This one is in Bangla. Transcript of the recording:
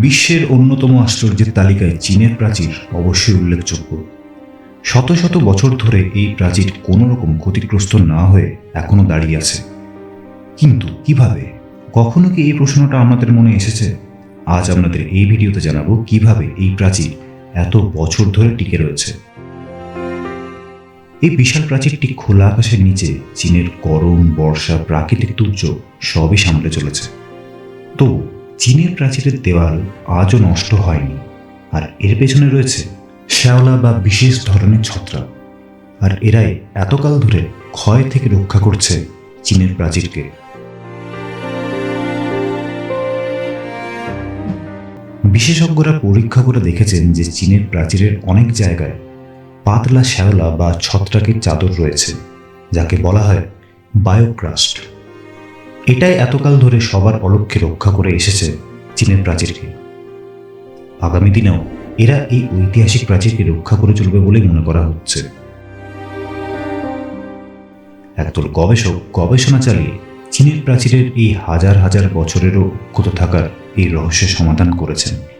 বিশ্বের অন্যতম আশ্চর্যের তালিকায় চীনের প্রাচীর অবশ্যই উল্লেখযোগ্য। শত শত বছর ধরে এই প্রাচীর কোনো রকম ক্ষতিগ্রস্ত না হয়ে এখনও দাঁড়িয়ে আছে। কিন্তু কীভাবে? কখনো কি এই প্রশ্নটা আমাদের মনে এসেছে? আজ আপনাদের এই ভিডিওতে জানাব কীভাবে এই প্রাচীর এত বছর ধরে টিকে রয়েছে। এই বিশাল প্রাচীরটি খোলা আকাশের নিচে চীনের গরম, বর্ষা, প্রাকৃতিক দুর্যোগ সবই সামলে চলেছে। তো চীনের প্রাচীরের দেওয়াল আজও নষ্ট হয়নি। আর এর পেছনে রয়েছে শ্যাওলা বা বিশেষ ধরনের ছত্রাক। আর এরাই এতকাল ধরে ক্ষয় থেকে রক্ষা করছে চীনের প্রাচীরকে। বিশেষজ্ঞরা পরীক্ষা করে দেখেছেন যে চীনের প্রাচীরের অনেক জায়গায় পাতলা শ্যাওলা বা ছত্রাকের চাদর রয়েছে, যাকে বলা হয় বায়োক্রাস্ট। এটাই এতকাল ধরে সবার অলক্ষ্যে রক্ষা করে এসেছে চীনের প্রাচীরকে। আগামী দিনেও এরা এই ঐতিহাসিক প্রাচীরকে রক্ষা করে চলবে বলে মনে করা হচ্ছে। একদল গবেষক গবেষণা চালিয়ে চীনের প্রাচীরের এই হাজার হাজার বছরেরও অক্ষত থাকার এই রহস্যের সমাধান করেছেন।